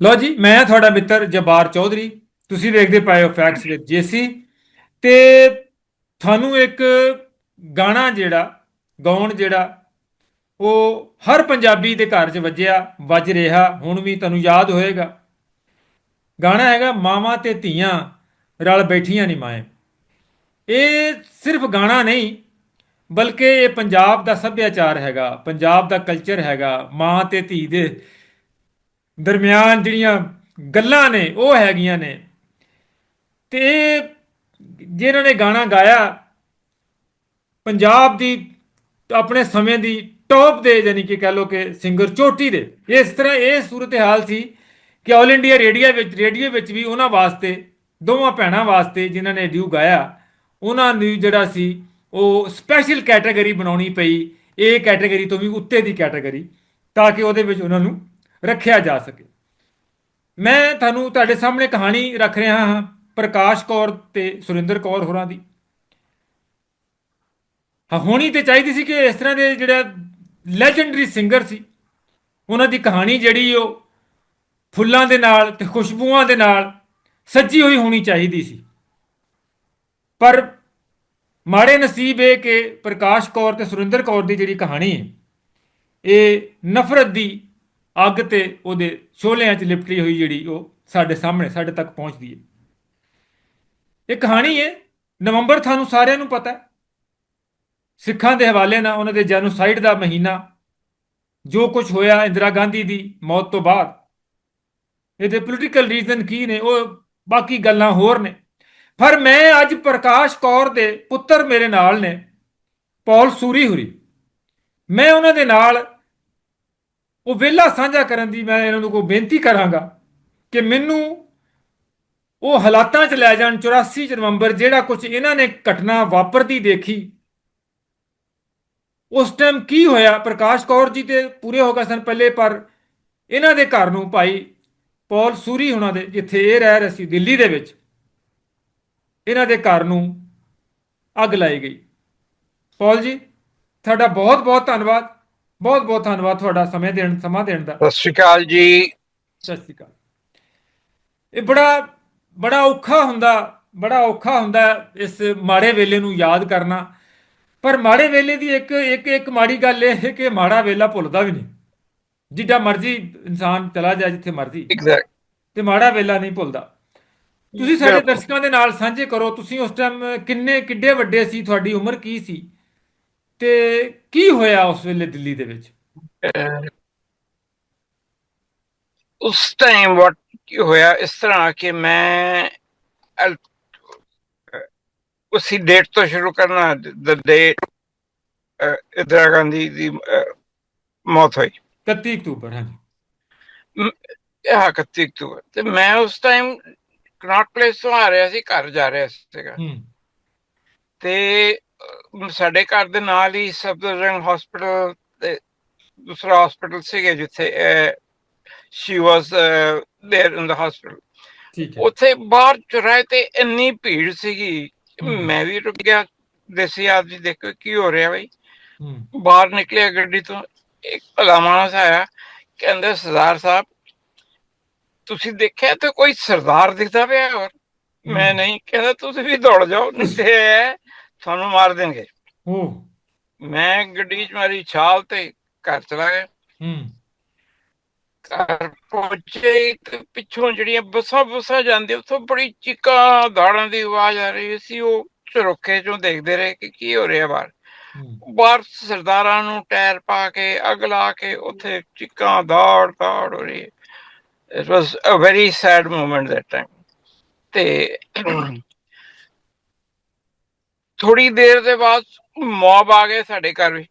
ਲੋ ਜੀ, ਮੈਂ ਤੁਹਾਡਾ ਮਿੱਤਰ ਜਬਾਰ ਚੌਧਰੀ। ਤੁਸੀਂ ਵੇਖਦੇ ਪਏ ਹੋ ਫੈਕਟਸ ਵਿਦ ਜੇਸੀ। ਤੇ ਤੁਹਾਨੂੰ ਇੱਕ ਗਾਣਾ ਜਿਹੜਾ, ਗਾਉਣ ਜਿਹੜਾ, ਉਹ ਹਰ ਪੰਜਾਬੀ ਦੇ ਘਰ 'ਚ ਵੱਜਿਆ, ਵੱਜ ਰਿਹਾ, ਹੁਣ ਵੀ ਤੁਹਾਨੂੰ ਯਾਦ ਹੋਏਗਾ। ਗਾਣਾ ਹੈਗਾ, ਮਾਵਾਂ ਤੇ ਧੀਆਂ ਰਲ ਬੈਠੀਆਂ ਨਹੀਂ ਮਾਏ। ਇਹ ਸਿਰਫ ਗਾਣਾ ਨਹੀਂ, ਬਲਕਿ ਇਹ ਪੰਜਾਬ ਦਾ ਸੱਭਿਆਚਾਰ ਹੈਗਾ, ਪੰਜਾਬ ਦਾ ਕਲਚਰ ਹੈਗਾ, ਮਾਂ ਤੇ ਧੀ ਦੇ ਦਰਮਿਆਨ ਜਿਹੜੀਆਂ ਗੱਲਾਂ ਨੇ, ਉਹ ਹੈਗੀਆਂ ਨੇ। ਤੇ ਇਹ ਜਿਨ੍ਹਾਂ ਨੇ ਗਾਣਾ ਗਾਇਆ, ਪੰਜਾਬ ਦੀ ਆਪਣੇ ਸਮੇਂ ਦੀ ਟੌਪ ਦੇ ਯਾਨੀ ਕਿ ਕਹ ਲੋ ਕਿ ਸਿੰਗਰ ਚੋਟੀ ਦੇ। ਇਸ ਤਰ੍ਹਾਂ ਇਹ ਸੂਰਤ-ਹਾਲ ਸੀ ਕਿ ਆਲ ਇੰਡੀਆ ਰੇਡੀਓ ਵਿੱਚ ਰੇਡੀਓ ਵਿੱਚ ਵੀ ਉਹਨਾਂ ਵਾਸਤੇ, ਦੋਵਾਂ ਭੈਣਾਂ ਵਾਸਤੇ ਜਿਨ੍ਹਾਂ ਨੇ ਡਿਊ ਗਾਇਆ, ਉਹਨਾਂ ਨੂੰ ਜਿਹੜਾ ਸੀ ਉਹ ਸਪੈਸ਼ਲ ਕੈਟਾਗਰੀ ਬਣਾਉਣੀ ਪਈ ਇਹ ਕੈਟਾਗਰੀ ਤੋਂ ਵੀ ਉੱਤੇ ਦੀ ਕੈਟਾਗਰੀ ਤਾਂ ਕਿ ਉਹਦੇ ਵਿੱਚ ਉਹਨਾਂ ਨੂੰ ਰੱਖਿਆ ਜਾ ਸਕੇ। ਮੈਂ ਤੁਹਾਨੂੰ ਤੁਹਾਡੇ ਸਾਹਮਣੇ ਕਹਾਣੀ ਰੱਖ ਰਿਹਾ ਹਾਂ ਪ੍ਰਕਾਸ਼ ਕੌਰ ਤੇ ਸੁਰਿੰਦਰ ਕੌਰ ਹੋਰਾਂ ਦੀ। ਹਾਂ, ਹੋਣੀ ਤੇ ਚਾਹੀਦੀ ਸੀ ਕਿ ਇਸ ਤਰ੍ਹਾਂ ਦੇ ਜਿਹੜਾ ਲੈਜੈਂਡਰੀ ਸਿੰਗਰ ਸੀ, ਉਹਨਾਂ ਦੀ ਕਹਾਣੀ ਜਿਹੜੀ ਉਹ ਫੁੱਲਾਂ ਦੇ ਨਾਲ ਤੇ ਖੁਸ਼ਬੂਆਂ ਦੇ ਨਾਲ ਸੱਜੀ ਹੋਈ ਹੋਣੀ ਚਾਹੀਦੀ ਸੀ। ਪਰ ਮਾੜੇ ਨਸੀਬ ਇਹ ਕਿ ਪ੍ਰਕਾਸ਼ ਕੌਰ ਤੇ ਸੁਰਿੰਦਰ ਕੌਰ ਦੀ ਜਿਹੜੀ ਕਹਾਣੀ ਹੈ, ਇਹ ਨਫ਼ਰਤ ਦੀ ਅੱਗ ਤੇ ਉਹਦੇ ਸ਼ੋਲਿਆਂ 'ਚ ਲਿਪਟੀ ਹੋਈ ਜਿਹੜੀ ਉਹ ਸਾਡੇ ਸਾਹਮਣੇ, ਸਾਡੇ ਤੱਕ ਪਹੁੰਚਦੀ ਹੈ। ਇਹ ਕਹਾਣੀ ਹੈ, ਨਵੰਬਰ ਤੁਹਾਨੂੰ ਸਾਰਿਆਂ ਨੂੰ ਪਤਾ ਹੈ। ਸਿੱਖਾਂ ਦੇ ਹਵਾਲੇ ਨਾਲ ਉਹਨਾਂ ਦੇ ਜੈਨੋਸਾਈਡ ਦਾ ਮਹੀਨਾ, ਜੋ ਕੁਝ ਹੋਇਆ ਇੰਦਰਾ ਗਾਂਧੀ ਦੀ ਮੌਤ ਤੋਂ ਬਾਅਦ। ਇਹਦੇ ਪੋਲੀਟੀਕਲ ਰੀਜ਼ਨ ਕੀ ਨੇ, ਉਹ ਬਾਕੀ ਗੱਲਾਂ ਹੋਰ ਨੇ। ਪਰ ਮੈਂ ਅੱਜ ਪ੍ਰਕਾਸ਼ ਕੌਰ ਦੇ ਪੁੱਤਰ ਮੇਰੇ ਨਾਲ ਨੇ, ਪੌਲ ਸੂਰੀ ਹੁਰੀ। ਮੈਂ ਉਹਨਾਂ ਦੇ ਨਾਲ ਉਹ ਵਿਹਲਾ ਸਾਂਝਾ ਕਰਨ ਦੀ ਮੈਂ ਇਹਨਾਂ ਨੂੰ ਕੋਈ ਬੇਨਤੀ ਕਰਾਂਗਾ ਕਿ ਮੈਨੂੰ ਉਹ ਹਾਲਾਤਾਂ 'ਚ ਲੈ ਜਾਣ 84 ਚ ਨਵੰਬਰ ਜਿਹੜਾ ਕੁਝ ਇਹਨਾਂ ਨੇ ਘਟਨਾ ਵਾਪਰਦੀ ਦੇਖੀ, ਉਸ ਟਾਈਮ ਕੀ ਹੋਇਆ? ਪ੍ਰਕਾਸ਼ ਕੌਰ ਜੀ ਤੇ ਪੂਰੇ ਹੋ ਗਏ ਸਨ ਪਹਿਲੇ, ਪਰ ਇਹਨਾਂ ਦੇ ਘਰ ਨੂੰ ਭਾਈ ਪੌਲ ਸੂਰੀ ਹੁਣਾਂ ਦੇ, ਜਿੱਥੇ ਇਹ ਰਹਿ ਰਹੇ ਸੀ ਦਿੱਲੀ ਦੇ ਵਿੱਚ, ਇਹਨਾਂ ਦੇ ਘਰ ਨੂੰ ਅੱਗ ਲਾਈ ਗਈ। ਪੌਲ ਜੀ, ਤੁਹਾਡਾ ਬਹੁਤ ਬਹੁਤ ਧੰਨਵਾਦ। ਬਹੁਤ ਬਹੁਤ ਧੰਨਵਾਦ ਤੁਹਾਡਾ ਸਮੇਂ ਦੇਣ ਸਮਾਂ ਦੇਣ ਦਾ। ਸਤਿ ਸ਼੍ਰੀ ਅਕਾਲ ਜੀ। ਸਤਿ ਸ਼੍ਰੀ ਅਕਾਲ। ਇਹ ਬੜਾ ਬੜਾ ਔਖਾ ਹੁੰਦਾ ਬੜਾ ਔਖਾ ਹੁੰਦਾ ਇਸ ਮਾੜੇ ਵੇਲੇ ਨੂੰ ਯਾਦ ਕਰਨਾ। ਪਰ ਮਾੜੇ ਵੇਲੇ ਦੀ ਇੱਕ ਇੱਕ ਇੱਕ ਮਾੜੀ ਗੱਲ ਇਹ ਹੈ ਕਿ ਮਾੜਾ ਵੇਲਾ ਭੁੱਲਦਾ ਵੀ ਨਹੀਂ। ਜਿੱਡਾ ਮਰਜ਼ੀ ਇਨਸਾਨ ਚਲਾ ਜਾਏ ਜਿੱਥੇ ਮਰਜ਼ੀ। ਐਗਜ਼ੈਕਟ ਤੇ ਮਾੜਾ ਵੇਲਾ ਨਹੀਂ ਭੁੱਲਦਾ। ਤੁਸੀਂ ਸਾਡੇ। ਦਰਸ਼ਕਾਂ ਦੇ ਨਾਲ ਸਾਂਝੇ ਕਰੋ ਤੁਸੀਂ ਉਸ ਟਾਈਮ ਕਿੰਨੇ ਕਿੱਡੇ ਵੱਡੇ ਸੀ ਤੁਹਾਡੀ ਉਮਰ ਕੀ ਸੀ? ਤੇ ਕੀ ਹੋਇਆ ਉਸ ਵੇਲੇ ਦਿੱਲੀ ਦੇ ਵਿੱਚ? ਉਸ ਟਾਈਮ ਵਾਟ ਕੀ ਹੋਇਆ ਇਸ ਤਰ੍ਹਾਂ ਕਿ ਮੈਂ ਉਸੀ ਡੇਟ ਤੋਂ ਸ਼ੁਰੂ ਕਰਨਾ ਦ ਡੇਟ ਇੰਦਰਾ ਗਾਂਧੀ ਦੀ ਮੌਤ ਹੋਈ। 31 ਅਕਤੂਬਰ ਹਾਂਜੀ। ਇਹ 31 ਅਕਤੂਬਰ। ਤੇ ਮੈਂ ਉਸ ਟਾਈਮ ਕਨਾਟ ਪਲੇਸ ਤੋਂ ਆ ਰਿਹਾ ਸੀ ਘਰ ਜਾ ਰਿਹਾ ਸੀਗਾ। ਹੂੰ। ਤੇ ਸਾਡੇ ਘਰ ਦੇ ਨਾਲ ਹੀ ਸਫਦਰਜੰਗ ਹਸਪੀਟਲ ਤੇ ਦੂਸਰਾ ਹਸਪੀਟਲ ਸੀਗੇ ਜਿੱਥੇ she was there in the hospital ਠੀਕ ਹੈ ਉੱਥੇ ਬਾਹਰ ਚੁਰਾਏ ਤੇ ਇੰਨੀ ਭੀੜ ਸੀਗੀ ਹਮ। ਮੈਂ ਵੀ ਰੁਕ ਗਿਆ ਦੇਸੀ ਆਦਮੀ ਦੇਖੋ ਕੀ ਹੋ ਰਿਹਾ ਬਈ ਹੂੰ ਬਾਹਰ ਨਿਕਲਿਆ ਗੱਡੀ ਤੋਂ ਇੱਕ ਭਲਾ ਮਾਨਸ ਆਇਆ ਕਹਿੰਦੇ ਸਰਦਾਰ ਸਾਹਿਬ ਤੁਸੀਂ ਦੇਖਿਆ ਤੇ ਕੋਈ ਸਰਦਾਰ ਦਿਖਦਾ ਪਿਆ ਹੋਰ ਮੈਂ ਹਮ। ਨਹੀਂ ਕਹਿੰਦਾ ਤੁਸੀਂ ਵੀ ਦੌੜ ਜਾਓ ਨਹੀਂ ਤੇ ਤੁਹਾਨੂੰ ਮਾਰ ਦੇਣਗੇ। ਉਹ ਮੈਂ ਗੱਡੀ 'ਚ ਮਾਰੀ ਛਾਲ ਤੇ ਘਰ ਚਲਾ ਗਿਆ। ਹੂੰ। ਘਰ ਪਹੁੰਚੇ ਤੇ ਪਿੱਛੋਂ ਜਿਹੜੀਆਂ ਬੱਸਾਂ ਬੱਸਾਂ ਜਾਂਦੀਆਂ ਉੱਥੋਂ ਬੜੀ ਚੀਕਾਂ ਦਾੜਾਂ ਦੀ ਆਵਾਜ਼ ਆ ਰਹੀ ਸੀ। ਉਹ ਝਰੋਖੇ ਚੋਂ ਦੇਖਦੇ ਰਹੇ ਕਿ ਕੀ ਹੋ ਰਿਹਾ ਬਾਹਰ। ਹੂੰ। ਬਾਹਰ ਸਰਦਾਰਾਂ ਨੂੰ ਟਾਇਰ ਪਾ ਕੇ ਅੱਗ ਲਾ ਕੇ ਉੱਥੇ ਚੀਕਾਂ ਦਾੜ ਦਾੜ ਹੋ ਰਹੀ it was a very sad moment that time ਤੇ ਥੋੜੀ ਦੇਰ ਦੇ ਬਾਅਦ ਮੌਬ ਆ ਗਏ ਸਾਡੇ ਘਰ ਵੀ।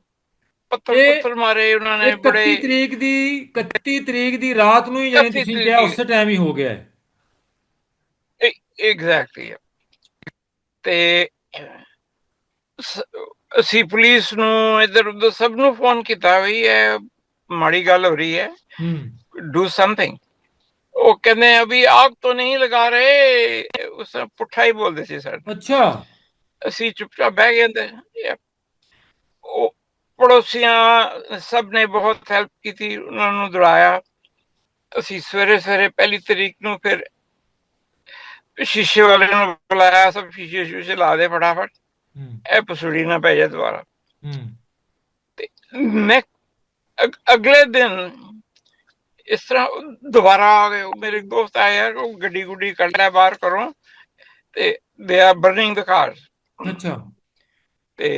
ਪੱਥਰ ਪੁੱਥਰ ਮਾਰੇ ਉਹਨਾਂ ਨੇ ਬੜੇ। 31 ਤਰੀਕ ਦੀ 31 ਤਰੀਕ ਦੀ ਰਾਤ ਨੂੰ ਹੀ ਜਾਨੀ ਤੁਸੀਂ ਕਿਹਾ ਉਸ ਟਾਈਮ ਹੀ ਹੋ ਗਿਆ ਹੈ। ਐਗਜ਼ੈਕਟਲੀ ਤੇ ਅਸੀਂ ਪੁਲਿਸ ਨੂੰ ਇਧਰ ਉਧਰ ਸਭ ਨੂੰ ਫੋਨ ਕੀਤਾ ਵੀ ਇਹ ਮਾੜੀ ਗੱਲ ਹੋ ਰਹੀ ਹੈ। ਡੂ ਸਮਥਿੰਗ ਉਹ ਕਹਿੰਦੇ ਅਭੀ ਆਗ ਤੋਂ ਨਹੀਂ ਲਗਾ ਰਹੇ। ਉਸ ਪੁੱਠਾ ਹੀ ਬੋਲਦੇ ਸੀ ਸਰ ਅੱਛਾ। ਅਸੀਂ ਚੁੱਪਚਾਪ ਬਹਿ ਗਏ ਤੇ ਇਹ ਉਹ ਪੜੋਸੀਆਂ ਸਭ ਨੇ ਬਹੁਤ ਹੈਲਪ ਕੀਤੀ ਉਹਨਾਂ ਨੂੰ ਦੁੜਾਇਆ। ਅਸੀਂ ਸਵੇਰੇ ਸਵੇਰੇ ਪਹਿਲੀ ਤਰੀਕ ਨੂੰ ਫਿਰ ਸ਼ੀਸ਼ੇ ਵਾਲੇ ਨੂੰ ਬੁਲਾਇਆ ਸਭ ਸ਼ੀਸ਼ੇ ਸ਼ੂਸ਼ੇ ਲਾ ਦੇ ਫਟਾਫਟ। ਇਹ ਪਸੂੜੀ ਨਾ ਪੈ ਜਾ ਦੁਬਾਰਾ। ਹੂੰ। ਮੈਂ ਅਗ- ਅਗਲੇ ਦਿਨ ਇਸ ਤਰ੍ਹਾਂ ਦੁਬਾਰਾ ਆ ਗਏ। ਮੇਰੇ ਦੋਸਤ ਆਏ ਯਾਰ ਉਹ ਗੱਡੀ ਗੁੱਡੀ ਕੱਢ ਲਿਆ ਬਾਹਰ ਕਰੋ ਤੇ ਦੇ ਆਰ ਬਰਨਿੰਗ ਦ ਕਾਰ ਅੱਛਾ। ਤੇ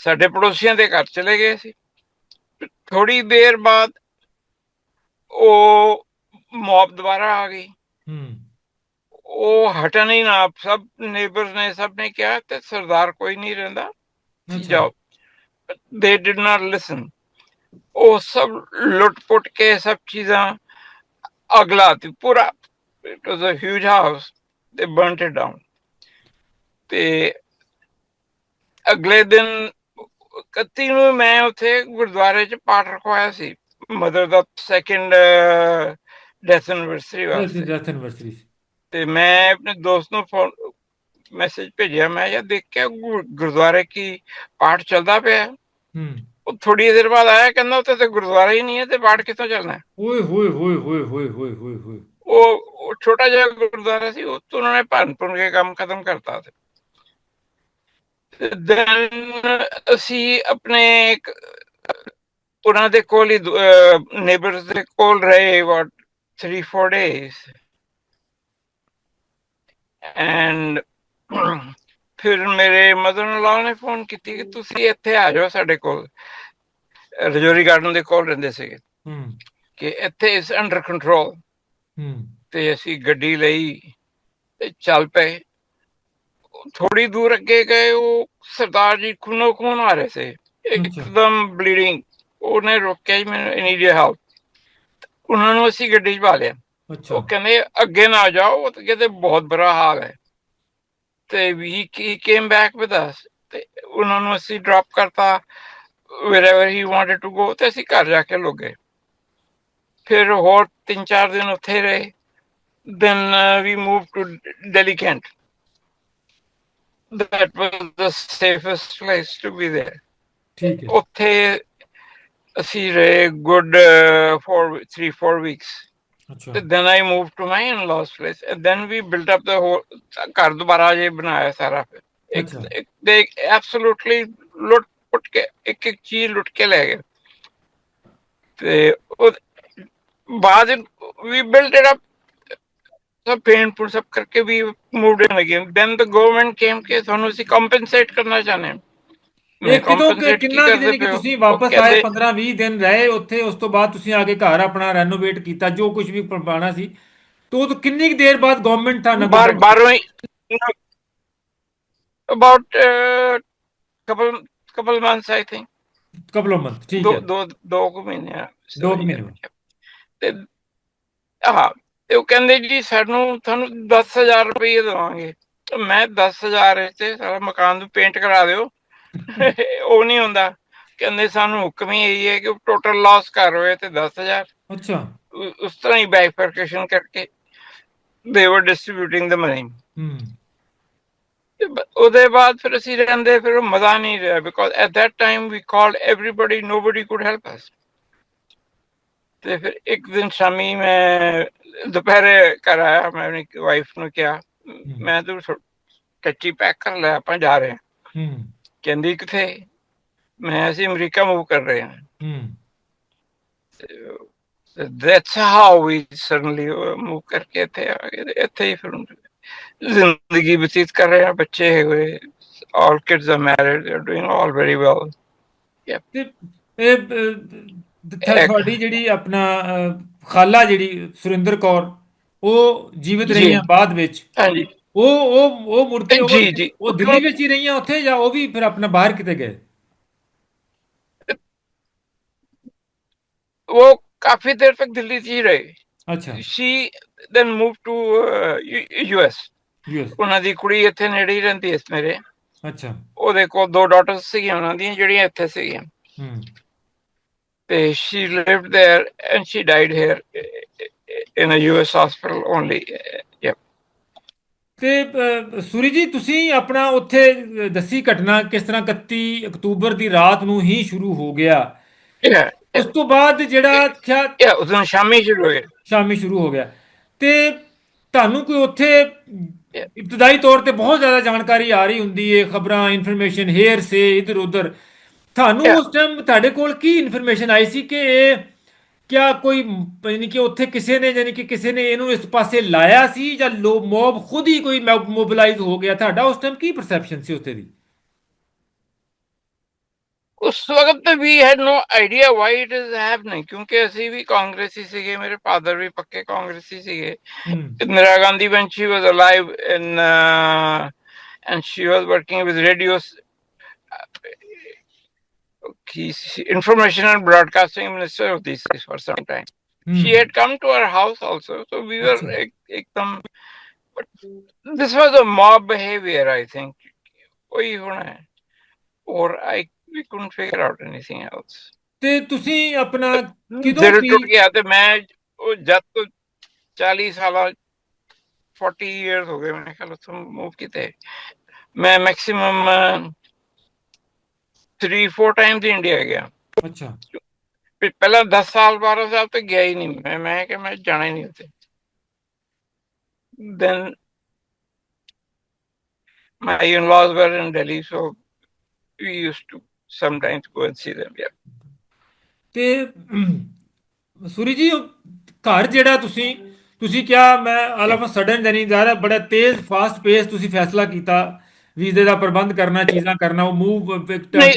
ਸਾਡੇ ਪੜੋਸੀਆਂ ਦੇ ਘਰ ਚਲੇ ਗਏ ਸੀ। ਥੋੜੀ ਦੇਰ ਬਾਅਦ ਉਹ ਮੌਬ ਦੁਬਾਰਾ ਆ ਗਈ। ਹੂੰ। ਉਹ ਹਟਣ ਹੀ ਨਾ ਸਭ ਨੇਬਰਸ ਨੇ ਸਭ ਨੇ ਕਿਹਾ ਤੇ ਸਰਦਾਰ ਕੋਈ ਨਹੀਂ ਰਹਿੰਦਾ। ਜਾਓ। ਦੇ ਡਿਡ ਨਾਟ ਲਿਸਨ ਉਹ ਸਭ ਲੁੱਟ ਪੁੱਟ ਕੇ ਸਭ ਚੀਜ਼ਾਂ ਅਗਲਾਤੀ ਪੂਰਾ it was a huge house they burnt it down ਤੇ ਅਗਲੇ ਦਿਨ 31 ਨੂੰ ਮੈਂ ਉੱਥੇ ਗੁਰਦੁਆਰੇ 'ਚ ਪਾਠ ਰਖਵਾਇਆ ਸੀ ਮਦਰ ਦਾ ਸੈਕਿੰਡ ਡੈਥ ਐਨਵਰਸਰੀ ਵਾਸਤੇ। ਡੈਥ ਐਨਵਰਸਰੀ ਤੇ ਮੈਂ ਆਪਣੇ ਦੋਸਤ ਨੂੰ ਫੋਨ ਮੈਸੇਜ ਭੇਜਿਆ ਮੈਂ ਯਾ ਦੇਖਿਆ ਗੁਰ- ਗੁਰਦੁਆਰੇ ਕੀ ਪਾਠ ਚੱਲਦਾ ਪਿਆ? ਹੈ। ਉਹ ਥੋੜੀ ਦੇਰ ਬਾਅਦ ਆਇਆ ਕਹਿੰਦਾ ਉੱਥੇ ਤੇ ਗੁਰਦੁਆਰਾ ਹੀ ਨਹੀਂ ਹੈ ਤੇ ਪਾਠ ਕਿੱਥੋਂ ਚੱਲਣਾ? ਓਏ ਹੋਏ ਹੋਏ ਹੋਏ ਹੋਏ ਹੋਏ ਹੋਏ ਹੋਏ। ਉਹ ਉਹ ਛੋਟਾ ਜਿਹਾ ਗੁਰਦੁਆਰਾ ਸੀ ਉਹ ਤੋਂ ਉਹਨਾਂ ਨੇ ਭੰਨ ਭੁੰਨ ਕੇ ਕੰਮ ਖਤਮ ਕਰਤਾ ਸੀ ਦੈਨ ਅਸੀਂ ਆਪਣੇ ਉਹਨਾਂ ਦੇ ਕੋਲ ਹੀ ਨੇਬਰਸ ਦੇ ਕੋਲ ਰਹੇ ਵਾਟ 3 4 ਡੇਜ਼ ਐਂਡ ਫਿਰ ਮੇਰੇ ਮਦਰ ਇਨ ਲਾ ਨੇ ਫੋਨ ਕੀਤੀ ਕਿ ਤੁਸੀਂ ਇੱਥੇ ਆ ਜਾਓ ਸਾਡੇ ਕੋਲ। ਰਜੋਰੀ ਗਾਰਡਨ ਦੇ ਕੋਲ ਰਹਿੰਦੇ ਸੀਗੇ। ਹੂੰ। ਕਿ ਇੱਥੇ ਇਸ ਅੰਡਰ ਕੰਟਰੋਲ ਹੂੰ। ਤੇ ਅਸੀਂ ਗੱਡੀ ਲਈ ਤੇ ਚੱਲ ਪਏ। ਥੋੜੀ ਦੂਰ ਅੱਗੇ ਗਏ ਉਹ ਸਰਦਾਰ ਜੀ ਖੂਨੋ ਖੂਨ ਆ ਰਹੇ ਸੀ। ਇੱਕਦਮ ਬਲੀਡਿੰਗ ਉਹਨੇ ਰੋਕਿਆ ਜੀ ਮੈਨੂੰ ਨੀਡ ਹੈਲਪ ਉਹਨਾਂ ਨੂੰ ਅਸੀਂ ਗੱਡੀ 'ਚ ਪਾ ਲਿਆ। ਉਹ ਕਹਿੰਦੇ ਅੱਗੇ ਨਾ ਜਾਓ ਉਹ ਕਹਿੰਦੇ ਬਹੁਤ ਬੁਰਾ ਹਾਲ ਹੈ। ਤੇ ਵੀ he came back with us ਤੇ ਉਹਨਾਂ ਨੂੰ ਅਸੀਂ ਡ੍ਰੌਪ ਕਰਤਾ wherever he wanted to go ਤੇ ਅਸੀਂ ਘਰ ਜਾ ਕੇ ਲੁਕ ਗਏ। ਫਿਰ ਹੋਰ 3-4 ਦਿਨ ਉੱਥੇ ਰਹੇ। Then uh, we moved to Delhi Kent that was the safest place to be there ਠੀਕ ਹੈ ਉੱਥੇ ਅਸੀਂ ਰਹੇ ਗੁੱਡ for 3-4 weeks ਅੱਛਾ ਤੇ then I moved to my in-laws place and then we built up the whole ਘਰ ਦੁਬਾਰਾ ਜੇ ਬਣਾਇਆ ਸਾਰਾ ਫਿਰ ਇੱਕ ਅੱਛਾ। ਇੱਕ ਦੇ ਐਬਸੋਲੂਟਲੀ ਲੁੱਟ ਪੁੱਟ ਕੇ ਇੱਕ ਇੱਕ ਚੀਜ਼ ਲੁੱਟ ਕੇ ਲੈ ਗਏ ਤੇ ਉਹ ਬਾਅਦ ਵੀ ਬਿਲਟ ਇਟ ਅਪ ਪੁਰ ਸਭ ਕਰਕੇ we moved in again then the government came ਕਿ ਤੁਹਾਨੂੰ ਅਸੀਂ ਕੰਪਨਸੇਟ ਕਰਨਾ ਮੈਂ ਇਹ ਕਿਦੋਂ ਕਿੰਨਾ ਜਾਨੀ ਕਿ? ਤੁਸੀਂ ਉਹ ਵਾਪਸ ਆਏ ਕਹਿੰਦੇ- 15 20 ਦਿਨ ਰਹੇ ਉੱਥੇ ਉਸ ਤੋਂ ਬਾਅਦ ਤੁਸੀਂ ਆ ਕੇ ਘਰ ਆਪਣਾ ਰੈਨੋਵੇਟ ਕੀਤਾ ਜੋ ਕੁਝ ਵੀ ਪਾਣਾ ਸੀ ਤੋਂ ਉਦੋਂ ਕਿੰਨੀ ਦੇਰ ਬਾਅਦ ਗਵਰਨਮੈਂਟ ਬਾਰ ਬਾਰੋਂ ਹੀ about couple couple months I think couple month ਠੀਕ ਦੋ ਹੈ ਦੋ ਦੋ ਕੁ ਮਹੀਨੇ। ਦੋ ਮਹੀਨੇ। ਤੇ ਹਾਂ ਤੇ ਉਹ ਕਹਿੰਦੇ ਜੀ ਸਾਨੂੰ ਤੁਹਾਨੂੰ 10000 ਰੁਪਏ ਦੇਵਾਂਗੇ। ਤੇ ਮੈਂ 10000 ਤੇ ਸਾਰਾ ਮਕਾਨ ਨੂੰ ਪੇਂਟ ਕਰਾ ਦਿਓ। ਉਹ ਨਹੀਂ ਹੁੰਦਾ। ਕਹਿੰਦੇ ਸਾਨੂੰ ਹੁਕਮ ਹੀ ਇਹੀ ਹੈ ਕਿ ਟੋਟਲ ਲਾਸ ਕਰ ਹੋਏ ਤੇ 10000 ਅੱਛਾ। ਉਸ ਤਰ੍ਹਾਂ ਹੀ ਬਾਈਫਰਕੇਸ਼ਨ ਕਰਕੇ ਦੇ ਵਰ ਡਿਸਟ੍ਰੀਬਿਊਟਿੰਗ ਦ ਮਨੀ ਹੂੰ। ਉਹਦੇ ਬਾਅਦ ਫਿਰ ਅਸੀਂ ਰਹਿੰਦੇ ਫਿਰ ਮਜ਼ਾ ਨਹੀਂ ਰਿਹਾ because at that time we called everybody nobody could help us ਤੇ ਫਿਰ ਇੱਕ ਦਿਨ ਸ਼ਾਮੀ ਮੈਂ ਦੁਪਹਿਰੇ ਘਰ ਆਇਆ ਮੈਂ ਆਪਣੀ ਵਾਈਫ ਨੂੰ ਕਿਹਾ ਮੈਂ ਤੂੰ ਕੱਚੀ ਪੈਕ ਕਰ ਲੈ ਆਪਾਂ ਜਾ ਰਹੇ ਹਾਂ। ਹੂੰ। ਕਹਿੰਦੀ ਕਿੱਥੇ? ਮੈਂ ਅਸੀਂ ਅਮਰੀਕਾ ਮੂਵ ਕਰ ਰਹੇ ਹਾਂ। ਹੂੰ। that's how we suddenly move ਕਰਕੇ ਇੱਥੇ ਆ ਗਏ ਇੱਥੇ ਹੀ ਫਿਰ ਜ਼ਿੰਦਗੀ ਬਤੀਤ ਕਰ ਰਹੇ ਹਾਂ ਬੱਚੇ are married they're doing all very well ਤੇ ਇਹ ਅਹ, ਤੇ ਇੱਕ- ਤੁਹਾਡੀ ਜਿਹੜੀ ਆਪਣਾ ਖਾਲਾ ਜਿਹੜੀ ਸੁਰਿੰਦਰ ਕੌਰ ਉਹ ਜੀਵਤ ਰਹੀਆਂ ਬਾਅਦ ਵਿੱਚ। ਹਾਂਜੀ। ਉਹ ਉਹ ਉਹ ਮੁੜ ਕੇ ਉਹ ਦਿੱਲੀ ਵਿੱਚ ਹੀ ਰਹੀਆਂ ਉੱਥੇ ਜਾਂ ਉਹ ਵੀ ਫਿਰ ਆਪਣਾ ਬਾਹਰ ਕਿਤੇ ਗਏ? ਉਹ ਕਾਫੀ ਦੇਰ ਤੱਕ ਦਿੱਲੀ 'ਚ ਹੀ ਰਹੇ। ਅੱਛਾ। She then move to US US ਉਹਨਾਂ ਦੀ ਕੁੜੀ ਇੱਥੇ ਨੇੜੇ ਹੀ ਰਹਿੰਦੀ ਇਸ ਮੇਰੇ। ਅੱਛਾ। ਉਹਦੇ ਕੋਲ ਦੋ ਡਾਟਰਸ ਸੀਗੀਆਂ ਉਹਨਾਂ ਦੀਆਂ ਜਿਹੜੀਆਂ ਇੱਥੇ ਸੀਗੀਆਂ। Uh, she lived there and she died here uh, in a US hospital only. Uh, yep. ਤੇ ਸੂਰੀ ਜੀ ਤੁਸੀਂ ਆਪਣਾ ਉੱਥੇ ਦੱਸੀ ਘਟਨਾ ਕਿਸ ਤਰ੍ਹਾਂ 31 ਅਕਤੂਬਰ ਦੀ ਰਾਤ ਨੂੰ ਹੀ ਸ਼ੁਰੂ ਹੋ ਗਿਆ? ਉਸ ਤੋਂ ਬਾਅਦ ਜਿਹੜਾ ਖਿਆ ਉਸ ਦਿਨ ਸ਼ਾਮੀ ਸ਼ੁਰੂ ਹੋ ਗਿਆ ਸ਼ਾਮੀ ਸ਼ੁਰੂ ਹੋ ਗਿਆ। ਤੇ ਤੁਹਾਨੂੰ ਕੋਈ ਉੱਥੇ ਇਬਤਦਾਈ ਤੌਰ ਤੇ ਬਹੁਤ ਜ਼ਿਆਦਾ ਜਾਣਕਾਰੀ ਆ ਰਹੀ ਹੁੰਦੀ ਹੈ ਖਬਰਾਂ ਇਨਫੋਰਮੇਸ਼ਨ ਹੇਅਰ ਸੇ ਇਧਰ ਉਧਰ ਤੁਹਾਨੂੰ ਉਸ ਟਾਈਮ ਤੁਹਾਡੇ ਕੋਲ ਕੀ ਇਨਫੋਰਮੇਸ਼ਨ ਆਈ ਸੀ ਕਿ ਇਹ ਕਿਆ ਕੋਈ ਯਾਨੀ ਕਿ ਉੱਥੇ ਕਿਸੇ ਨੇ ਯਾਨੀ ਕਿ ਕਿਸੇ ਨੇ ਇਹਨੂੰ ਇਸ ਪਾਸੇ ਲਾਇਆ ਸੀ ਜਾਂ ਲੋ ਮੋਬ ਖੁਦ ਹੀ ਕੋਈ ਮੋਬਿਲਾਈਜ਼ ਹੋ ਗਿਆ ਤੁਹਾਡਾ? ਉਸ ਟਾਈਮ ਕੀ ਪਰਸੈਪਸ਼ਨ ਸੀ ਉੱਥੇ ਦੀ? ਉਸ ਵਕਤ ਵੀ ਹੈ no idea why it is happening ਕਿਉਂਕਿ ਅਸੀਂ ਵੀ ਕਾਂਗਰਸੀ ਸੀਗੇ ਮੇਰੇ ਫਾਦਰ ਵੀ ਪੱਕੇ ਕਾਂਗਰਸੀ ਸੀਗੇ। Indira Gandhi when she was alive in and she was working with radios he's information and broadcasting minister of this for some time. Mm. She had come to our house also, so we That's were ek, ekdam. But this was a mob behavior, I think. Or I we couldn't figure out anything else. ਤੇ ਤੁਸੀਂ ਆਪਣਾ ਕਿਦੋਂ ਦਿਲ ਟੁੱਟ ਗਿਆ ਤੇ ਮੈਂ ਉਹ ਜਦ ਤੋਂ 40 ਸਾਲਾਂ 40 ਇਅਰਸ ਹੋ ਗਏ ਮੈਂ ਖਿਆਲ ਉੱਥੋਂ ਮੂਵ ਕੀਤੇ ਮੈਂ ਮੈਕਸਿਮਮ 3 4 ਟਾਈਮਸ ਇੰਡੀਆ ਗਿਆ। ਅੱਛਾ। ਪਹਿਲਾਂ 10 ਸਾਲ 12 ਸਾਲ ਤੱਕ ਗਿਆ ਹੀ ਨਹੀਂ। ਮੈਂ ਮੈਂ ਕਿ ਮੈਂ ਜਾਣਾ ਹੀ ਨਹੀਂ ਉੱਥੇ। Then my in-laws were in Delhi so we used to sometimes go and see them yeah. ਤੇ ਸੂਰੀ ਜੀ ਘਰ ਜਿਹੜਾ ਤੁਸੀਂ ਤੁਸੀਂ ਕਿਹਾ ਮੈਂ ਆਲ ਆਫ ਸਡਨ ਜਾਨੀ ਜ਼ਾਰਾ ਬੜਾ ਤੇਜ਼ ਫਾਸਟ ਪੇਸ ਤੁਸੀਂ ਫੈਸਲਾ ਕੀਤਾ। ਵੀਜ਼ੇ ਦਾ ਪ੍ਰਬੰਧ ਕਰਨਾ ਚੀਜ਼ਾਂ ਕਰਨਾ ਉਹ ਮੂਵ ਨਹੀਂ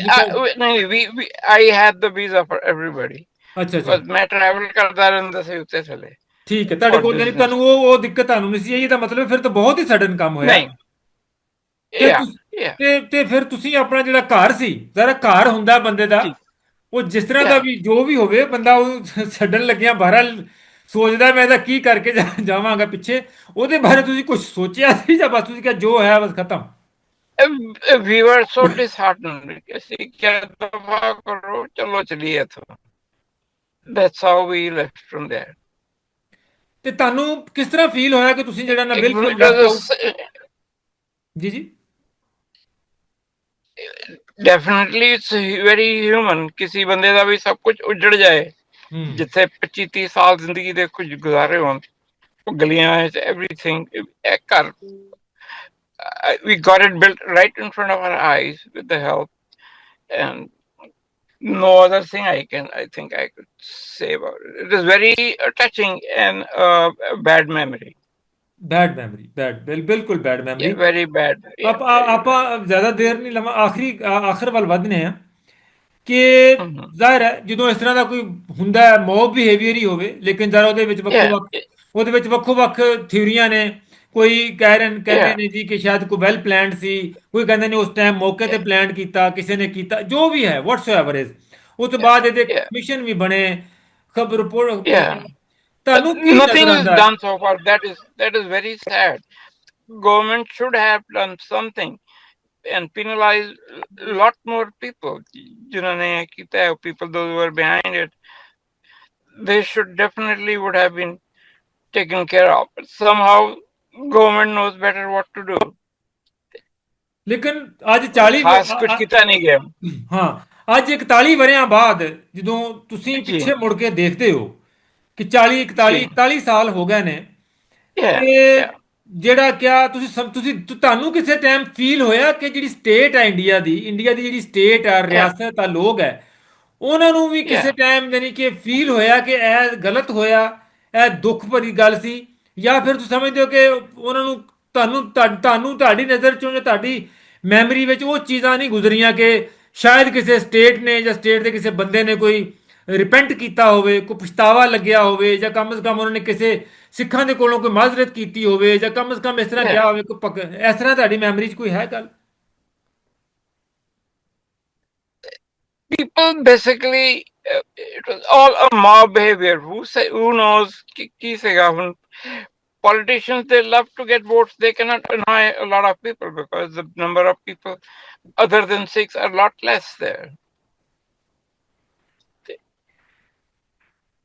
ਨਹੀਂ we I had the visa for everybody. ਅੱਛਾ ਅੱਛਾ। ਮੈਂ ਟਰੈਵਲ ਕਰਦਾ ਰਹਿੰਦਾ ਸੀ ਉੱਤੇ ਥੱਲੇ। ਠੀਕ ਹੈ ਤੁਹਾਡੇ ਕੋਲ business. ਤੁਹਾਨੂੰ ਉਹ ਉਹ ਦਿੱਕਤ ਤੁਹਾਨੂੰ ਨਹੀਂ ਸੀ ਇਹਦਾ ਮਤਲਬ ਫਿਰ ਤਾਂ ਬਹੁਤ ਹੀ ਸਡਨ ਕੰਮ ਹੋਇਆ। ਨਹੀਂ। ਤੇ ਤੇ ਤੇ ਫਿਰ ਤੁਸੀਂ ਆਪਣਾ ਜਿਹੜਾ ਘਰ ਸੀ ਜ਼ਰਾ ਘਰ ਹੁੰਦਾ ਬੰਦੇ ਦਾ। ਉਹ ਜਿਸ ਤਰ੍ਹਾਂ ਦਾ. ਵੀ ਜੋ ਵੀ ਹੋਵੇ ਬੰਦਾ ਉਹ ਛੱਡਣ ਲੱਗਿਆ ਬਹਰਲ ਸੋਚਦਾ ਮੈਂ ਇਹਦਾ ਕੀ ਕਰਕੇ ਜਾਵਾਂਗਾ ਪਿੱਛੇ ਉਹਦੇ ਬਾਰੇ ਤੁਸੀਂ ਕੁਝ ਸੋਚਿਆ ਸੀ ਜਾਂ ਬਸ ਤੁਸੀਂ ਕਿਹਾ ਜੋ ਹੈ ਬਸ ਖਤਮ? Uh, so disheartened ਕਿ ਅਸੀਂ ਕਿਆ ਦਫਾ ਕਰੋ ਚਲੋ ਚਲੀਏ ਇੱਥੋਂ that's how we left from there ਤੇ ਤੁਹਾਨੂੰ ਕਿਸ ਤਰ੍ਹਾਂ ਫੀਲ ਹੋਇਆ ਕਿ ਤੁਸੀਂ ਜਿਹੜਾ ਨਾ ਬਿਲਕੁਲ ਜੀ ਜੀ definitely it's very human ਕਿਸੇ ਬੰਦੇ ਦਾ ਵੀ ਸਭ ਕੁਝ ਉੱਜੜ ਜਾਏ ਜਿੱਥੇ 25 30 ਸਾਲ ਜ਼ਿੰਦਗੀ ਦੇ ਕੁਝ ਗੁਜ਼ਾਰੇ ਹੋਣ ਗਲੀਆਂ ਇਹ ਘਰ uh, we got it built right in front of our eyes with the help and no other thing I can I think I could say about it. It is very uh, touching and uh, a bad memory. Bad memory bad ਬਿਲਕੁਲ bad memory Yeah, very bad. Yeah, ਆਪਾਂ very ਆਪਾਂ ਜ਼ਿਆਦਾ ਦੇਰ ਨਹੀਂ ਲਵਾਂ ਆਖਰੀ ਆ- ਆਖਰ ਵੱਲ ਵਧਨੇ ਆ ਕਿ ਹਮ। ਜ਼ਾਹਿਰ ਹੈ ਜਦੋਂ ਇਸ ਤਰ੍ਹਾਂ ਦਾ ਕੋਈ ਹੁੰਦਾ ਹੈ ਮੌਬ ਬਿਹੇਵੀਅਰ ਹੀ ਹੋਵੇ ਲੇਕਿਨ ਜ਼ਰਾ ਉਹਦੇ ਵਿੱਚ ਵੱਖੋ ਵੱਖ ਉਹਦੇ ਵਿੱਚ ਵੱਖੋ ਵੱਖ ਥਿਊਰੀਆਂ ਨੇ ਕੋਈ ਕਹਿ ਰਹੇ ਕਹਿੰਦੇ ਨੇ ਜੀ ਕਿ ਸ਼ਾਇਦ ਕੋਈ ਵੈਲ ਪਲਾਨਡ ਸੀ ਕੋਈ ਕਹਿੰਦੇ ਨੇ ਉਸ ਟਾਈਮ ਮੌਕੇ ਤੇ ਪਲਾਨ ਕੀਤਾ ਕਿਸੇ ਨੇ ਕੀਤਾ ਜੋ ਵੀ ਹੈ ਵਾਟਸਐਵਰ ਇਜ਼ ਉਸ ਤੋਂ ਬਾਅਦ ਇਹਦੇ ਕਮਿਸ਼ਨ ਵੀ ਬਣੇ ਖਬਰ ਰਿਪੋਰਟ ਤੁਹਾਨੂੰ ਕੀ nothing is done so far that is that is very sad government should have done something and penalize a lot more people. Jinhone kita people those who were behind it, they should definitely would have been taken care of. But somehow government knows better what to do. ਲੇਕਿਨ ਅੱਜ 40 ਖਾਸ ਕੁਝ ਕੀਤਾ ਨਹੀਂ ਗਿਆ ਹਾਂ ਅੱਜ 41 ਵਰਿਆਂ ਬਾਅਦ ਜਦੋਂ ਤੁਸੀਂ। ਪਿੱਛੇ ਮੁੜ ਕੇ ਦੇਖਦੇ ਹੋ ਕਿ 40 41 ਜੀ। 41 ਸਾਲ ਹੋ ਗਏ ਨੇ ਤੇ. ਜਿਹੜਾ ਕਿਆ ਤੁਸੀਂ ਤੁਸੀਂ ਤੁਹਾਨੂੰ ਕਿਸੇ ਟਾਈਮ ਫੀਲ ਹੋਇਆ ਕਿ ਜਿਹੜੀ ਸਟੇਟ ਹੈ ਇੰਡੀਆ ਦੀ ਇੰਡੀਆ ਦੀ ਜਿਹੜੀ ਸਟੇਟ ਆ ਰਿਆਸਤ ਆ ਲੋਕ ਹੈ ਉਹਨਾਂ ਨੂੰ ਵੀ ਕਿਸੇ. ਟਾਈਮ ਯਾਨੀ ਕਿ ਫੀਲ ਹੋਇਆ ਕਿ ਇਹ ਗਲਤ ਹੋਇਆ ਇਹ ਦੁੱਖ ਭਰੀ ਗੱਲ ਸੀ ਜਾਂ ਫਿਰ ਤੁਸੀਂ ਸਮਝਦੇ ਹੋ ਕਿ ਉਹਨਾਂ ਨੂੰ ਤੁਹਾਨੂੰ ਤੁਹਾ- ਤੁਹਾਨੂੰ ਤੁਹਾਡੀ ਨਜ਼ਰ ਚੋਂ ਜਾਂ ਤੁਹਾਡੀ ਮੈਮਰੀ ਵਿੱਚ ਉਹ ਚੀਜ਼ਾਂ ਨਹੀਂ ਗੁਜ਼ਰੀਆਂ ਕਿ ਸ਼ਾਇਦ ਕਿਸੇ ਸਟੇਟ ਨੇ ਜਾਂ ਸਟੇਟ ਦੇ ਕਿਸੇ ਬੰਦੇ ਨੇ ਕੋਈ ਰਿਪੈਂਟ ਕੀਤਾ ਹੋਵੇ ਕੋਈ ਪਛਤਾਵਾ ਲੱਗਿਆ ਹੋਵੇ ਜਾਂ ਕਮ ਸੇ ਕਮ ਉਹਨਾਂ ਨੇ ਕਿਸੇ ਸਿੱਖਾਂ ਦੇ ਕੋਲੋਂ ਕੋਈ ਮਾਜ਼ਰਤ ਕੀਤੀ ਹੋਵੇ ਜਾਂ ਕਮ ਸੇ ਕਮ ਇਸ ਤਰ੍ਹਾਂ. ਕਿਹਾ ਹੋਵੇ ਕੋਈ ਪੱਕ ਇਸ ਤਰ੍ਹਾਂ ਤੁਹਾਡੀ ਮੈਮਰੀ 'ਚ ਕੋਈ ਹੈ ਗੱਲ? People basically uh, it was all a mob behavior. Who say who knows? ki, ki politicians they love to get votes they cannot annoy a lot of people because the number of people other than six are a lot less there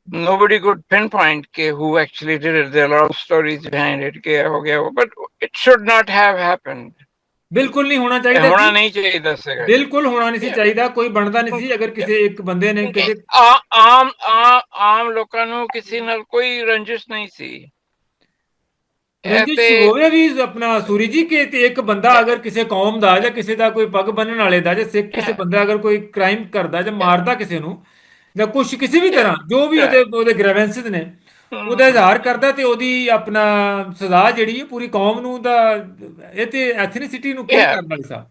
nobody could pinpoint ke who actually did it there are a lot of stories behind it ke ho gaya but it should not have happened ਬਿਲਕੁਲ ਨਹੀਂ ਹੋਣਾ ਚਾਹੀਦਾ ਹੋਣਾ। ਨਹੀਂ ਚਾਹੀਦਾ ਸੀਗਾ ਬਿਲਕੁਲ ਹੋਣਾ ਨਹੀਂ ਸੀ ਚਾਹੀਦਾ ਕੋਈ ਬਣਦਾ ਨਹੀਂ ਸੀ ਅਗਰ ਕਿਸੇ ਇੱਕ ਬੰਦੇ ਨੇ ਕਿਸੇ ਆਮ ਆਮ ਲੋਕਾਂ ਨੂੰ ਕਿਸੇ ਨਾਲ ਕੋਈ ਰੰਜਿਸ਼ ਨਹੀਂ ਸੀ ਤੇ ਹੋਵੇ ਵੀ ਆਪਣਾ ਸੂਰੀ ਜੀ ਕਿ ਤੇ ਇੱਕ ਬੰਦਾ ਅਗਰ ਕਿਸੇ ਕੌਮ ਦਾ ਜਾਂ ਕਿਸੇ ਦਾ ਕੋਈ ਪੱਗ ਬੰਨਣ ਵਾਲੇ ਦਾ ਜਾਂ ਸਿੱਖ ਕਿਸੇ ਬੰਦਾ ਅਗਰ ਕੋਈ ਕ੍ਰਾਈਮ ਕਰਦਾ ਜਾਂ ਮਾਰਦਾ ਕਿਸੇ ਨੂੰ ਜਾਂ ਕੁਝ ਕਿਸੇ ਵੀ ਤਰ੍ਹਾਂ ਜੋ ਵੀ ਉਹਦੇ ਉਹਦੇ ਗ੍ਰੈਵੈਂਸਸ ਨੇ ਉਹਦਾ ਇਜ਼ਹਾਰ ਕਰਦਾ ਤੇ ਉਹਦੀ ਆਪਣਾ ਸਜ਼ਾ ਜਿਹੜੀ ਹੈ ਪੂਰੀ ਕੌਮ ਨੂੰ ਦਾ ਇਹ ਤੇ ਐਥਨੀਸਿਟੀ ਨੂੰ Yeah. ਕਰਨ ਵਾਲੀ ਸਾ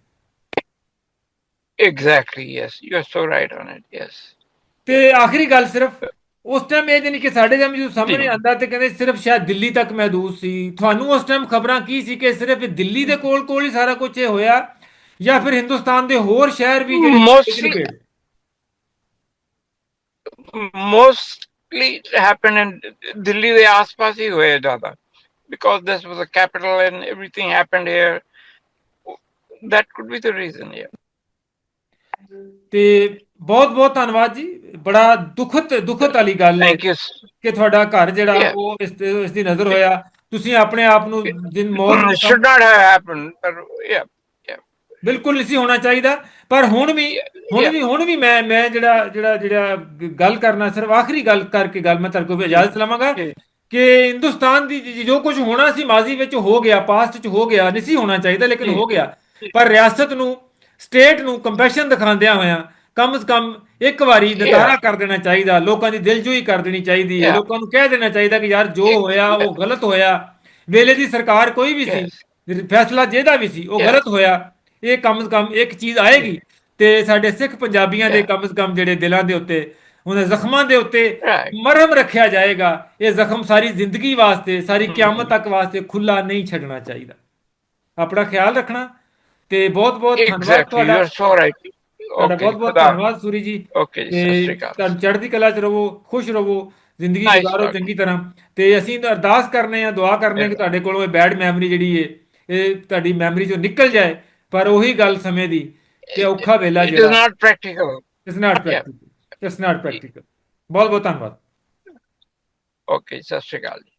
exactly yes you are so right on it yes ਤੇ ਆਖਰੀ ਗੱਲ ਸਿਰਫ ਉਸ ਟਾਈਮ ਇਹ ਜਾਨੀ ਕਿ ਸਾਡੇ ਜਮ ਜੋ ਸਾਹਮਣੇ। ਆਂਦਾ ਤੇ ਕਹਿੰਦੇ ਸਿਰਫ ਸ਼ਾਇਦ ਦਿੱਲੀ ਤੱਕ ਮਹਦੂਦ ਸੀ। ਤੁਹਾਨੂੰ ਉਸ ਟਾਈਮ ਖਬਰਾਂ ਕੀ ਸੀ ਕਿ ਸਿਰਫ ਦਿੱਲੀ ਦੇ ਕੋਲ ਕੋਲ ਹੀ ਸਾਰਾ ਕੁਝ ਇਹ ਹੋਇਆ ਜਾਂ ਫਿਰ ਹਿੰਦੁਸਤਾਨ ਦੇ ਹੋਰ ਸ਼ਹਿਰ ਵੀ ਜਿਹੜੇ Mostly- happened in Delhi ਦੇ ਆਸ-ਪਾਸ ਹੀ ਹੋਇਆ ਜ਼ਿਆਦਾ। Because this was a capital and everything happened here. That could be the reason yeah. ਤੇ ਬਹੁਤ ਬਹੁਤ ਧੰਨਵਾਦ ਜੀ। ਬੜਾ ਦੁਖਤ ਦੁਖਤ ਵਾਲੀ ਗੱਲ ਹੈ ਕਿ ਤੁਹਾਡਾ ਘਰ ਜਿਹੜਾ. ਉਹ ਇਸ ਇਸ ਦੀ ਨਜ਼ਰ ਹੋਇਆ। ਤੁਸੀਂ ਆਪਣੇ ਆਪ ਨੂੰ ਦਿਨ ਮੌਤ it ਨੂੰ should not have happened but yeah yeah. ਬਿਲਕੁਲ ਨਹੀਂ ਸੀ ਹੋਣਾ ਚਾਹੀਦਾ। ਪਰ ਹੁਣ ਵੀ ਹੁਣ ਵੀ ਹੁਣ ਵੀ ਮੈਂ ਮੈਂ ਜਿਹੜਾ ਜਿਹੜਾ ਜਿਹੜਾ ਗੱਲ ਕਰਨਾ ਸਿਰਫ ਆਖਰੀ ਗੱਲ ਕਰਕੇ ਗੱਲ ਮੈਂ ਤੁਹਾਡੇ ਕੋਲ ਇਜਾਜ਼ਤ ਲਵਾਂਗਾ। ਕਿ ਹਿੰਦੁਸਤਾਨ ਦੀ ਜ- ਕੁਝ ਹੋਣਾ ਸੀ ਮਾਜ਼ੀ ਵਿੱਚ ਹੋ ਗਿਆ ਪਾਸਟ 'ਚ ਹੋ ਗਿਆ ਨਹੀਂ ਸੀ ਹੋਣਾ ਚਾਹੀਦਾ ਲੇਕਿਨ ਹੋ ਗਿਆ। ਪਰ ਰਿਆਸਤ ਨੂੰ ਸਟੇਟ ਨੂੰ ਕੰਪੈਸ਼ਨ ਦਿਖਾਉਂਦਿਆਂ ਹੋਇਆਂ ਕਮ ਸ ਕਮ ਇੱਕ ਵਾਰੀ ਨਕਾਰਾ ਕਰ ਦੇਣਾ ਚਾਹੀਦਾ ਲੋਕਾਂ ਦੀ ਦਿਲਜੋਈ ਕਰ ਦੇਣੀ ਚਾਹੀਦੀ ਹੈ. ਲੋਕਾਂ ਨੂੰ ਕਹਿ ਦੇਣਾ ਚਾਹੀਦਾ ਕਿ ਯਾਰ ਜੋ ਹੋਇਆ ਉਹ ਗਲਤ ਹੋਇਆ। ਵੇਲੇ ਦੀ ਸਰਕਾਰ ਕੋਈ ਵੀ ਸੀ ਫੈਸਲਾ ਜਿਹਦਾ ਵੀ ਸੀ ਉਹ. ਗਲਤ ਹੋਇਆ ਇਹ ਕਮ ਸ ਕਮ ਇੱਕ ਚੀਜ਼ ਆਏਗੀ। ਤੇ ਸਾਡੇ ਸਿੱਖ ਪੰਜਾਬੀਆਂ ਦੇ. ਕਮ ਸ ਕਮ ਜਿਹੜੇ ਦਿਲਾਂ ਦੇ ਉੱਤੇ ਉਹਨਾਂ ਜ਼ਖਮਾਂ ਦੇ ਉੱਤੇ. ਮਰਹਮ ਰੱਖਿਆ ਜਾਏਗਾ। ਇਹ ਜ਼ਖਮ ਸਾਰੀ ਜ਼ਿੰਦਗੀ ਵਾਸਤੇ ਸਾਰੀ ਕਿਆਮਤ ਤੱਕ ਵਾਸਤੇ ਖੁੱਲਾ ਨਹੀਂ ਛੱਡਣਾ ਚਾਹੀਦਾ। ਆਪਣਾ ਖਿਆਲ ਰੱਖਣਾ ਤੇ ਬਹੁਤ ਬਹੁਤ ਧੰਨਵਾਦ ਤੁਹਾਡਾ। ਤੁਹਾਡਾ ਬਹੁਤ ਬਹੁਤ ਧੰਨਵਾਦ ਸੂਰੀ ਜੀ। Okay ਜੀ, ਸਤਿ ਸ਼੍ਰੀ ਅਕਾਲ। ਤੁਹਾਨੂੰ ਚੜ੍ਹਦੀ ਕਲਾ ਚ ਰਹੋ ਖੁਸ਼ ਰਹੋ ਜ਼ਿੰਦਗੀ ਗੁਜ਼ਾਰੋ. ਚੰਗੀ ਤਰ੍ਹਾਂ। ਤੇ ਅਸੀਂ ਅਰਦਾਸ ਕਰਨੇ ਆ ਦੁਆ ਕਰਨੇ ਆ ਕਿ ਤੁਹਾਡੇ ਕੋਲੋਂ ਇਹ ਬੈਡ ਮੈਮਰੀ ਜਿਹੜੀ ਏ ਇਹ ਤੁਹਾਡੀ ਮੈਮਰੀ ਚੋਂ ਨਿਕਲ ਜਾਏ ਪਰ ਉਹੀ ਗੱਲ ਸਮੇਂ ਦੀ ਕਿ ਔਖਾ ਵੇਲਾ ਜਿਹੜਾ not practical it's not. Practical it's not practical ਬਹੁਤ ਬਹੁਤ ਧੰਨਵਾਦ। Okay ਸਤਿ ਸ਼੍ਰੀ ਅਕਾਲ ਜੀ।